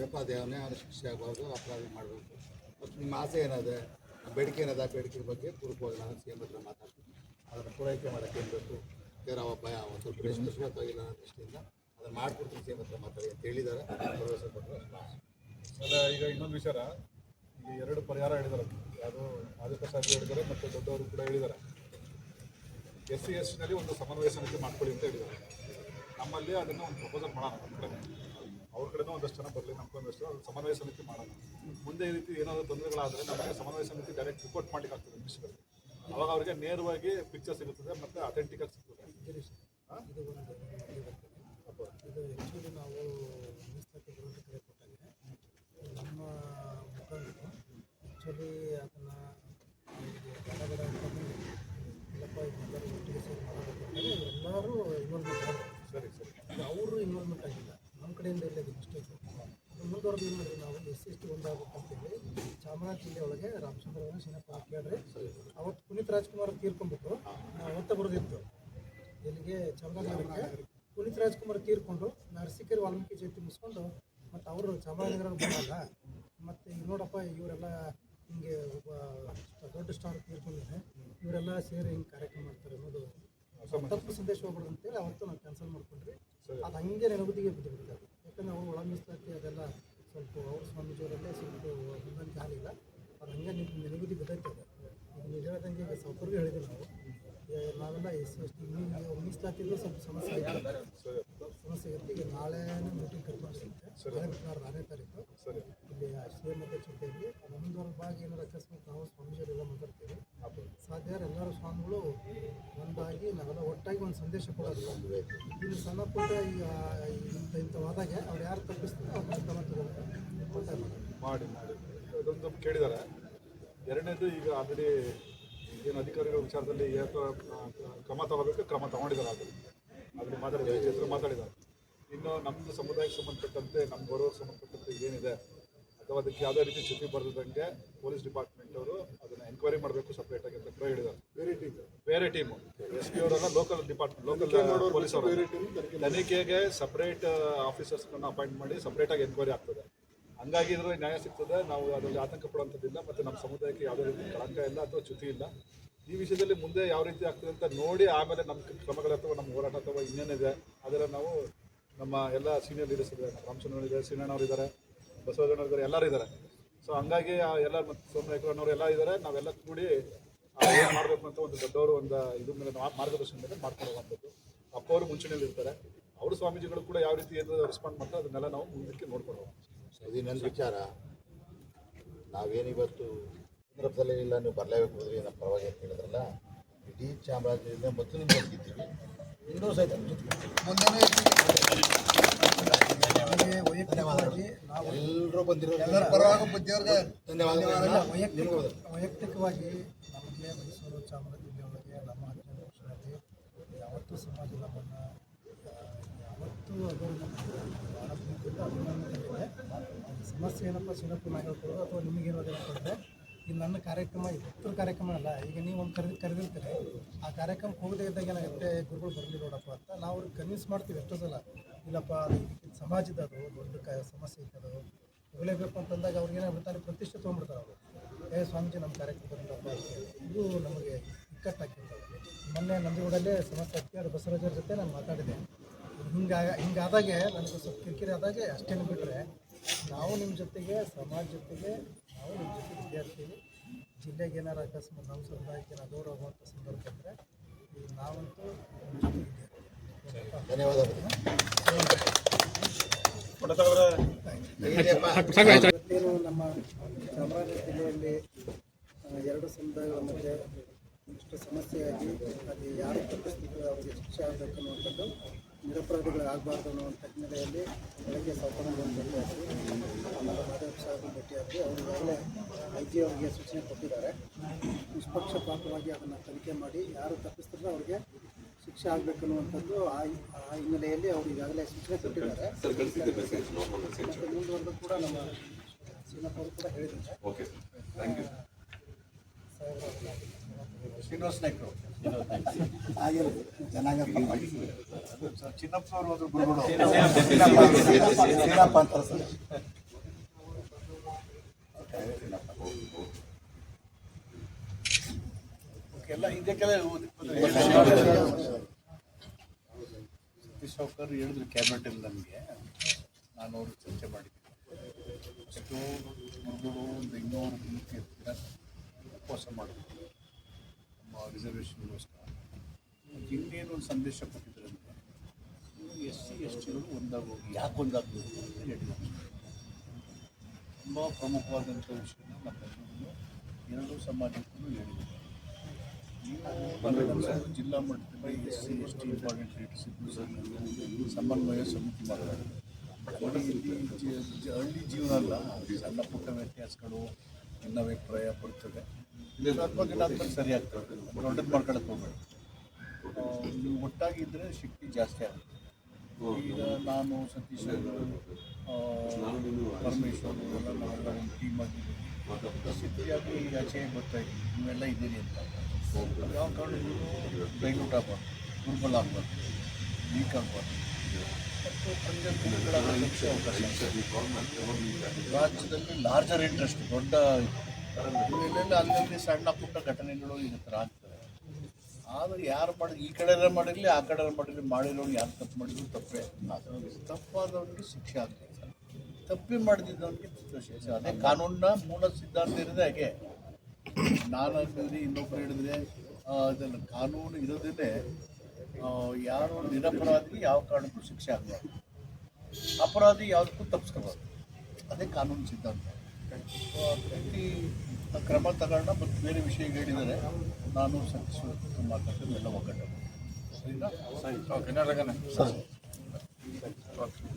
ಇದೆಯಪ್ಪ ದೇವನೇ ಅವನ ಶಿಕ್ಷೆ ಆಗಬಾರ್ದು, ಅಪರಾಧ ಮಾಡಬೇಕು. ಮತ್ತು ನಿಮ್ಮ ಆಸೆ ಏನಿದೆ? ಬೇಡಿಕೆ ಏನಿದೆ ಆ ಬೇಡಿಕೆ ಬಗ್ಗೆ ಪೂರ್ವಕವಾಗಿ ನಾನು ಸಿ ಎಂ ಹತ್ರ ಮಾತಾಡ್ತೀನಿ. ಅದನ್ನು ಪೂರೈಕೆ ಮಾಡೋಕ್ಕೆ ಏನು ಬೇಕು? ಭಯ ಒಂದು ಸ್ವಲ್ಪ ಸುಖವಾಗಿಲ್ಲ ಅನ್ನೋ ದೃಷ್ಟಿಯಿಂದ. ಅದನ್ನು ಮಾಡ್ಕೊಡ್ತೀನಿ ಸಿ ಎಂ ಹತ್ರ ಮಾತಾಡಿ ಅಂತ ಹೇಳಿದ್ದಾರೆ. ಭರವಸೆ ಕೊಟ್ಟರು ಅಲ್ಲ, ಈಗ ಇನ್ನೊಂದು ವಿಚಾರ. ಈಗ ಎರಡು ಪರಿಹಾರ ಹೇಳಿದ್ದಾರೆ. ಯಾರು ಆದಿತ್ಯ ಸಾಹೇಬ್ ಹೇಳಿದ್ದಾರೆ ಮತ್ತು ದೊಡ್ಡವರು ಕೂಡ ಹೇಳಿದ್ದಾರೆ. ಎಸ್ ಸಿ ಎಸ್ನಲ್ಲಿ ಒಂದು ಸಮನ್ವಯ ಸಮಿತಿ ಮಾಡ್ಕೊಳ್ಳಿ ಅಂತ ಹೇಳಿದ್ದಾರೆ. ನಮ್ಮಲ್ಲಿ ಅದನ್ನು ಒಂದು ಪ್ರಪೋಸಲ್ ಮಾಡೋಣ. ಅವ್ರ ಕಡೆನೂ ಒಂದಷ್ಟು ಜನ ಬರಲಿ ನಮ್ಮ ಒಂದಷ್ಟು. ಅದು ಸಮನ್ವಯ ಸಮಿತಿ ಮಾಡೋಣ. ಮುಂದೆ ಈ ರೀತಿ ಏನಾದರೂ ತೊಂದರೆಗಳಾದರೆ ನಮಗೆ ಸಮನ್ವಯ ಸಮಿತಿ ಡೈರೆಕ್ಟ್ ರಿಪೋರ್ಟ್ ಮಾಡ್ಲಿಕ್ಕೆ ಆಗ್ತದೆ ಮಿನಿಸ್ಟರ್ಗೆ. ಅವಾಗ ಅವರಿಗೆ ನೇರವಾಗಿ ಪಿಕ್ಚರ್ ಸಿಗುತ್ತದೆ ಮತ್ತು ಅಥೆಂಟಿಕ್ ಆಗಿ ಸಿಗ್ತದೆ? ಇದು ನಾವು ನಮ್ಮ ಮುಖಂಡರು ಆ್ಯಕ್ಚುಲಿ ಕೇಳಿದ್ರೆ ಅವತ್ತು ಪುನೀತ್ ರಾಜ್ಕುಮಾರ್ ತೀರ್ಕೊಂಡ್ಬಿಟ್ಟು ಅವತ್ತ ಬರೋದಿತ್ತು. ಎಲ್ಲಿಗೆ? ಚಾಮರಾಜನಗರಕ್ಕೆ ಪುನೀತ್ ರಾಜ್ಕುಮಾರ್ ತೀರ್ಕೊಂಡು ನರಸಿಕೇರಿ ವಾಲ್ಮೀಕಿ ಜಯಂತಿ ಮುಗಿಸ್ಕೊಂಡು ಮತ್ತು ಅವರು ಚಾಮರಾಜನಗರ ಬಂದಾಗ ಮತ್ತು ಈಗ ನೋಡಪ್ಪ ಇವರೆಲ್ಲ ಹಿಂಗೆ ಒಬ್ಬ ದೊಡ್ಡ ಸ್ಟಾರ್ ತೀರ್ಕೊಂಡಿದ್ದಾರೆ. ಇವರೆಲ್ಲ ಸೇರಿ ಹಿಂಗೆ ಕಾರ್ಯಕ್ರಮ ಮಾಡ್ತಾರೆ ಅನ್ನೋದು ತಪ್ಪು ಸಂದೇಶ ಹೋಗ್ಬಾರ್ದು ಅಂತೇಳಿ ಅವತ್ತು ನಾವು ಕ್ಯಾನ್ಸಲ್ ಮಾಡ್ಕೊಂಡ್ರಿ ಅದು ಹಂಗೆ ನೆನಪಿಗೆ ಬಿದ್ದು ಬಿಡ್ತಾರೆ ಯಾಕಂದ್ರೆ ಅವರು ಒಳ ಮೀಸಲಾತಿ ಅದೆಲ್ಲ ಸ್ವಲ್ಪ ಅವ್ರ ಸ್ವಾಮೀಜಿಯವರಲ್ಲೇ ಸ್ವಲ್ಪ ಹೊಂದಾಣಿಕೆ ಆಗಲಿಲ್ಲ ಅದು ಹಂಗೆ ನಿಮ್ಗೆ ನೆನಗುದಿ ಈಗ ನೀವು ಹೇಳ್ದಂಗೆ ಈಗ ಸೌಕರ್ಯ ಹೇಳಿದ್ರು ನಾವು. ಈಗ ನಾವೆಲ್ಲ ಎಸ್ ಸಿ ಎಸ್ ಟಿ ಮೀಸಲಾತಿಗೂ ಸ್ವಲ್ಪ ಸಮಸ್ಯೆ ಆಗಿದೆ ಸಮಸ್ಯೆ ಇರುತ್ತೆ ಈಗ ನಾಳೆನೇ ಮೀಟಿಂಗ್ ಕರ್ಕೊಂಡಿರುತ್ತೆ ನಾಳೆ ಬಿಟ್ಟಾರೆ ಆರನೇ ತಾರೀಕು. ಇಲ್ಲಿ ಶ್ರೀ ಎಂ ಅಧ್ಯಕ್ಷತೆಯಲ್ಲಿ ನಮ್ಮದವ್ರ ಭಾಗ ಏನಾರು ಅಕಸ್ಮಾತ್ ನಾವು ಸ್ವಾಮೀಜಿಯವರೆಲ್ಲ ಮಾತಾಡ್ತೀವಿ. ಸಾಧ್ಯ ಎಲ್ಲರೂ ಸ್ವಾಮಿಗಳು ಒಂದಾಗಿ ನಾವೆಲ್ಲ ಒಟ್ಟಾಗಿ ಒಂದು ಸಂದೇಶ ಕೊಡೋದು. ಇನ್ನು ಸಣ್ಣ ಪುಟ್ಟ ಈಗ ಇಂಥ ಇಂಥವಾದಾಗ ಅವ್ರು ಯಾರು ತಪ್ಪಿಸ್ತಾರೆ ಅವ್ರು ಕ್ರಮ ತಗೊಂಡು. ಮಾಡಿ ಮಾಡಿ. ಅದೊಂದು ಕೇಳಿದ್ದಾರೆ ಎರಡನೇದು ಈಗ ಆಲ್ರೆಡಿ ಏನು ಅಧಿಕಾರಿಗಳ ವಿಚಾರದಲ್ಲಿ ಆ, ಕ್ರಮ ತಗೋಬೇಕು ಕ್ರಮ ತಗೊಂಡಿದ್ದಾರೆ ಆಲ್ರೆಡಿ. ಆಲ್ರೆಡಿ ಮಾತಾಡಿದ್ದಾರೆ ಹೆಸರು ಮಾತಾಡಿದ್ದಾರೆ. ಇನ್ನು ನಮ್ಮದು ಸಮುದಾಯಕ್ಕೆ ಸಂಬಂಧಪಟ್ಟಂತೆ ನಮ್ಮ ಗೌರವಕ್ಕೆ ಸಂಬಂಧಪಟ್ಟಂತೆ ಏನಿದೆ ಅಥವಾ ಅದಕ್ಕೆ ಯಾವುದೇ ರೀತಿ ಚ್ಯುತಿ ಬರೆದಂಗೆ ಪೊಲೀಸ್ ಡಿಪಾರ್ಟ್ಮೆಂಟ್ ಅವರು ಅದನ್ನು ಎಂಕ್ವೈರಿ ಮಾಡಬೇಕು ಸಪ್ರೇಟಾಗಿ ಅಂತ ಕೂಡ ಹೇಳಿದ್ದಾರೆ. ಬೇರೆ ಟೀಮ್ ಬೇರೆ ಟೀಮು ಎಸ್ ಪಿ ಅವರೆಲ್ಲ ಲೋಕಲ್ ಡಿಪಾರ್ಟ್ಮೆಂಟ್ ಲೋಕಲ್ ಪೊಲೀಸ್ ಅವರು. ತನಿಖೆಗೆ ಸಪ್ರೇಟ್ ಆಫೀಸರ್ಸ್ಗಳನ್ನ ಅಪಾಯಿಂಟ್ ಮಾಡಿ ಸಪ್ರೇಟಾಗಿ ಎನ್ಕ್ವೈರಿ ಆಗ್ತದೆ. ಹಂಗಾಗಿ ಇದ್ರಲ್ಲಿ ನ್ಯಾಯ ಸಿಗ್ತದೆ. ನಾವು ಅದರಲ್ಲಿ ಆತಂಕ ಪಡುವಂಥದ್ದಿಲ್ಲ. ಮತ್ತು ನಮ್ಮ ಸಮುದಾಯಕ್ಕೆ ಯಾವುದೇ ರೀತಿ ಕಳಂಕ ಇಲ್ಲ ಅಥವಾ ಚ್ಯುತಿ ಇಲ್ಲ. ಈ ವಿಷಯದಲ್ಲಿ ಮುಂದೆ ಯಾವ ರೀತಿ ಆಗ್ತದೆ ಅಂತ ನೋಡಿ ಆಮೇಲೆ ನಮ್ಮ ಕ್ರಮಗಳ ಅಥವಾ ನಮ್ಮ ಹೋರಾಟ ಅಥವಾ ಇನ್ನೇನಿದೆ ಅದರ ನಾವು ನಮ್ಮ ಎಲ್ಲ ಸೀನಿಯರ್ ಲೀಡರ್ಸ್ ಇದ್ದಾರೆ. ನಮ್ಮ ಇದ್ದಾರೆ, ಸೀನಣ್ಣವ್ರು ಇದ್ದಾರೆ ಬಸವರಾಜಣ್ಣ ಇದ್ದಾರೆ, ಎಲ್ಲರೂ ಇದ್ದಾರೆ. ಸೊ ಹಂಗಾಗಿ ಎಲ್ಲ ಮತ್ತು ಸೋಮನಾಯ್ಕರಣ್ಣವ್ರು ಎಲ್ಲ ಇದ್ದಾರೆ. ನಾವೆಲ್ಲ ಕೂಡಿ ಏನು ಮಾಡಬೇಕು ಅಂತ ಒಂದು ದೊಡ್ಡವರು ಒಂದು ಇದ್ರ ಮೇಲೆ ಮಾರ್ಗದರ್ಶನ ಮೇಲೆ ಮಾಡ್ಕೊಳ್ಳುವಂಥದ್ದು. ಅಪ್ಪ ಅವರು ಮುಂಚೂಣಿಯಲ್ಲಿ ಇರ್ತಾರೆ. ಅವರು ಸ್ವಾಮೀಜಿಗಳು ಕೂಡ ಯಾವ ರೀತಿ ಏನು ರೆಸ್ಪಾಂಡ್ ಮಾಡ್ತಾರೆ, ಅದನ್ನೆಲ್ಲ ನಾವು ಮುಂದಕ್ಕೆ ನೋಡ್ಕೊಳ್ಳೋಣ ಇದು ನನ್ನ ವಿಚಾರ. ನಾವೇನಿವತ್ತು ಸಂದರ್ಭದಲ್ಲಿ ಇಲ್ಲ ನೀವು ಬರಲೇಬೇಕು ಹೋದ್ರಿ ನಮ್ಮ ಪರವಾಗಿ ಅಂತ ಹೇಳಿದ್ರಲ್ಲ ಇಡೀ ಚಾಮರಾಜನಗರದಿಂದ ಮತ್ತು ನಿಮ್ಗೆ ಹೋಗಿದ್ದೀವಿ ಇನ್ನೂ ಸಹಿತ ನಿಮ್ಮ ಎಲ್ಲರೂ ಬಂದಿರೋ ವೈಯಕ್ತಿಕವಾಗಿ ನಮಗೆ ಮೈಸೂರು ಚಾಮರಾಜ ಜಿಲ್ಲೆ ಒಳಗೆ ನಮ್ಮ ಹದಿನೈದು ವರ್ಷದಲ್ಲಿ ಯಾವತ್ತೂ ಸಮಾಜ ನಮ್ಮನ್ನು ಯಾವತ್ತೂ ಅದನ್ನು ಭಾಳ ಸಮಸ್ಯೆ ಏನಪ್ಪ ಸಿನಪ್ಪು ನಾಗರಿಕರು ಅಥವಾ ನಿಮಗೇನೋದೇನಪ್ಪ ಅಂದರೆ ಈಗ ನನ್ನ ಕಾರ್ಯಕ್ರಮ ಭಕ್ತರ ಕಾರ್ಯಕ್ರಮ ಅಲ್ಲ, ಈಗ ನೀವು ಒಂದು ಕರೆದು, ಕರೆದಿರ್ತೀರಿ. ಆ ಕಾರ್ಯಕ್ರಮಕ್ಕೆ ಹೋಗದೇ ಇದ್ದಾಗ ಏನಾಗುತ್ತೆ ಗುರುಗಳು ಬರಲಿ ನೋಡಪ್ಪ ಅಂತ ನಾವು ಅವ್ರಿಗೆ ಕನ್ವಿನ್ಸ್ ಮಾಡ್ತೀವಿ ಎಷ್ಟೋ ಸಲ. ಇಲ್ಲಪ್ಪ ಸಮಾಜದ ಅದು, ದೊಡ್ಡ ಕ, ಸಮಸ್ಯೆ ಇರ್ತದೆ ಹೋಗಲೇಬೇಕು ಅಂತಂದಾಗ ಅವ್ರಿಗೆ ಏನಾಗ್ಬಿಡ್ತಾರೆ ಪ್ರತಿಷ್ಠೆ ತೊಗೊಂಡ್ಬಿಡ್ತಾರೆ ಅವರು. ಏ, ಸ್ವಾಮೀಜಿ, ನಮ್ಮ ಕಾರ್ಯಕ್ರಮ ಬರಲಿಲ್ಲಪ್ಪ ಇದು ನಮಗೆ ಇಕ್ಕಟ್ಟಾಗಿರ್ತದೆ ಮೊನ್ನೆ ನಂದಿಗೂಡಲ್ಲೇ ಸಮಸ್ಯೆ ಆಗ್ತಿ ಅದು ಬಸವರಾಜರ ಜೊತೆ ನಾನು ಮಾತಾಡಿದೆ ಹಿಂಗಾಗ, ಹಿಂಗಾದಾಗೆ, ನನಗೆ ಸ್ವಲ್ಪ ಕಿರಿಕಿರಿ ಆದಾಗೆ ಅಷ್ಟೇನು ಬಿಟ್ಟರೆ ನಾವು ನಿಮ್ಮ ಜೊತೆಗೆ ಸಮಾಜ ಜೊತೆಗೆ ನಾವು ನಿಮ್ಮ ಜೊತೆ ವಿದ್ಯಾರ್ಥಿಗಳು. ಜಿಲ್ಲೆಗೆ ಏನಾರು ಅಕಸ್ಮಾತ್ ನಮ್ಮ ಸಮುದಾಯಕ್ಕೆ ದೂರ ಆಗುವಂಥ ಸಂದರ್ಭ ಇದ್ದರೆ ಈ ನಾವಂತೂ ನಿಮ್ಮ ಧನ್ಯವಾದಗಳು. ನಮ್ಮ ಚಾಮರಾಜ ಜಿಲ್ಲೆಯಲ್ಲಿ ಎರಡು ಸಮುದಾಯಗಳ ಮಧ್ಯೆ ಇಷ್ಟು ಸಮಸ್ಯೆಯಾಗಿ ಅಲ್ಲಿ ಯಾರು ತಪ್ಪಿಸ್ತಿದ್ರು ಅವರಿಗೆ ಶಿಕ್ಷೆ ಆಗಬೇಕು ಅನ್ನುವಂಥದ್ದು ನಿರಪರಾಧಿಗಳು ಅನ್ನೋ ಅನ್ನುವಂಥ ಹಿನ್ನೆಲೆಯಲ್ಲಿ ಬೆಳಗ್ಗೆ ಸಾಧಾರಣ ಭೇಟಿಯಾಗಿ ಆಮೇಲೆ ಮಾಧವ ಸಾಹೇಬ್ ಭೇಟಿಯಾಗಿ ಅವರು ಈಗಾಗಲೇ ಐ ಜಿ ಅವರಿಗೆ ಸೂಚನೆ ಕೊಟ್ಟಿದ್ದಾರೆ. ನಿಷ್ಪಕ್ಷಪಾತವಾಗಿ ಅದನ್ನು ತನಿಖೆ ಮಾಡಿ ಯಾರು ತಪ್ಪಿಸ್ತಾರೆ ಅವರಿಗೆ ಶಿಕ್ಷೆ ಆಗಬೇಕು ಅನ್ನುವಂಥದ್ದು ಆ ಆ ಹಿನ್ನೆಲೆಯಲ್ಲಿ ಅವರು ಈಗಾಗಲೇ ಸೂಚನೆ ಕೊಟ್ಟಿದ್ದಾರೆ. ಮತ್ತು ಮುಂದುವರೆದು ಕೂಡ ನಮ್ಮ ಶ್ರೀನಾಥ್ ಅವರು ಕೂಡ ಹೇಳಿದ್ದಾರೆ. Okay thank you. ಶ್ರೀನಿವಾಸ ನಾಯ್ಕರು. ಆಗಿರೋದು ಚೆನ್ನಾಗಿ ಚಿನ್ನಪ್ಪನವರು ಒಂದು ಗುರುಗಳು. ಚೀನಪ್ಪ ಸರ್. ಎಲ್ಲ ಹೇಳಿದ್ರು ನಮಗೆ. ನಾನು ಅವರು ಚರ್ಚೆ ಮಾಡಿದ್ದೀನಿ. ಗುರುಗಳು ಒಂದು ಇನ್ನೂರು ರೀತಿಯ ಉಪವಾಸ ಮಾಡಿದ್ರು ನಮ್ಮ ರಿಸರ್ವೇಷನ್ಗೋಸ್ಕರ ಇನ್ನೇನು ಸಂದೇಶ ಕೊಟ್ಟಿದ್ರು ಎಸ್ ಸಿ, ಎಸ್ ಟಿಗಳು ಒಂದಾಗೋಗಿ ಯಾಕೆ ಒಂದಾಗಬೇಕು ಅಂತ ಹೇಳಿದ್ದಾರೆ ತುಂಬ ಪ್ರಮುಖವಾದಂಥ ವಿಷಯನ ನಮ್ಮೆಲ್ಲರೂ ಎರಡೂ ಸಮಾಜಕ್ಕೂ ಹೇಳಿದ್ದಾರೆ ನೀವು ಜಿಲ್ಲಾ ಮಟ್ಟದಲ್ಲಿ S C, S T important rates ಸಮನ್ವಯ ಸಮಿತಿ ಮಾಡ್ತಾರೆ ಹಳ್ಳಿ ಜೀವನ ಅಲ್ಲ, ಸಣ್ಣ ಪುಟ್ಟ ವ್ಯತ್ಯಾಸಗಳು ಭಿನ್ನಾಭಿಪ್ರಾಯ ಬರ್ತದೆ ಸ್ವಲ್ಪ ದಿನ ಆದ್ಮೇಲೆ ಸರಿ ಆಗ್ತದೆ. ದೊಡ್ಡದು ಮಾಡ್ಕೊಳಕ್ಕೆ ಹೋಗ್ಬೇಡಿ. ನೀವು ಒಟ್ಟಾಗಿದ್ದರೆ ಶಕ್ತಿ ಜಾಸ್ತಿ ಆಗುತ್ತೆ. ಈಗ ನಾನು ಸತೀಶ್ ಅವರು ಪರಮೇಶ್ವರ್ ಎಲ್ಲ ನಾವೆಲ್ಲ ಒಂದು ಟೀಮ್ ಆಗಿದ್ದೀವಿ ಸ್ಥಿತಿಯಾಗಿ ಆಚೆ ಗೊತ್ತಾಯ್ತು ನೀವೆಲ್ಲ ಇದ್ದೀರಿ ಅಂತ. ಯಾವ ಕಾರಣಕ್ಕೂ ಡೈಲ್ಯೂಟ್ ಆಗ್ಬಾರ್ದು ದುರ್ಬಲ ಆಗ್ಬಾರ್ದು ವೀಕ್ ಆಗಬಾರ್ದು ಮತ್ತು ಪಂಚಾಯತ್ಗಳಾಗೋದಕ್ಕೆ ಅವಕಾಶ ಇದೆ. ರಾಜ್ಯದಲ್ಲಿ ಲಾರ್ಜರ್ ಇಂಟ್ರೆಸ್ಟ್ ದೊಡ್ಡ ಇವೆಲ್ಲ ಅಲ್ಲಲ್ಲಿ ಸಣ್ಣ ಪುಟ್ಟ ಘಟನೆಗಳು ಇರುತ್ತೆ ಆಗ್ತವೆ ಆದರೆ ಯಾರು ಮಾಡಿದ್ರು, ಈ ಕಡೆ ಮಾಡಿರಲಿ, ಆ ಕಡೆ ಮಾಡಿರಲಿ ಮಾಡಿರೋನು ಯಾರು ತಪ್ಪು ಮಾಡಿದ್ರು, ತಪ್ಪೇ. ತಪ್ಪಾದವನಿಗೆ ಶಿಕ್ಷೆ ಆಗಬೇಕು ತಪ್ಪಿ ಮಾಡಿದ್ದವನಿಗೆ ಶಿಕ್ಷೆ ಅದೇ ಕಾನೂನಿನ ಮೂಲ ಸಿದ್ಧಾಂತ ಇರೋದೇ ಹಾಗೆ. ನಾನು ಹೇಳಿದ್ರೆ, ಇನ್ನೊಬ್ರು ಹೇಳಿದ್ರೆ ಅದನ್ನು ಕಾನೂನು ಇರೋದೇ ಯಾರು ನಿರಪರಾಧಿ ಯಾವ ಕಾರಣಕ್ಕೂ ಶಿಕ್ಷೆ ಆಗಬಾರ್ದು. ಅಪರಾಧಿ ಯಾವುದಕ್ಕೂ ತಪ್ಪಿಸ್ಕೋಬಾರ್ದು ಅದೇ ಕಾನೂನು ಸಿದ್ಧಾಂತ. ಸೊ ಆ ರೀತಿ ಕ್ರಮ ತಗೊಂಡ ಮತ್ತು ಬೇರೆ ವಿಷಯ ಹೇಳಿದರೆ ನಾನು ಸತೀಶ್ ಮಾತಾಡ್ತೀನಿ ಎಲ್ಲ ಒಗ್ಗಟ್ಟು. ಸರಿನಾ? ಓಕೆ.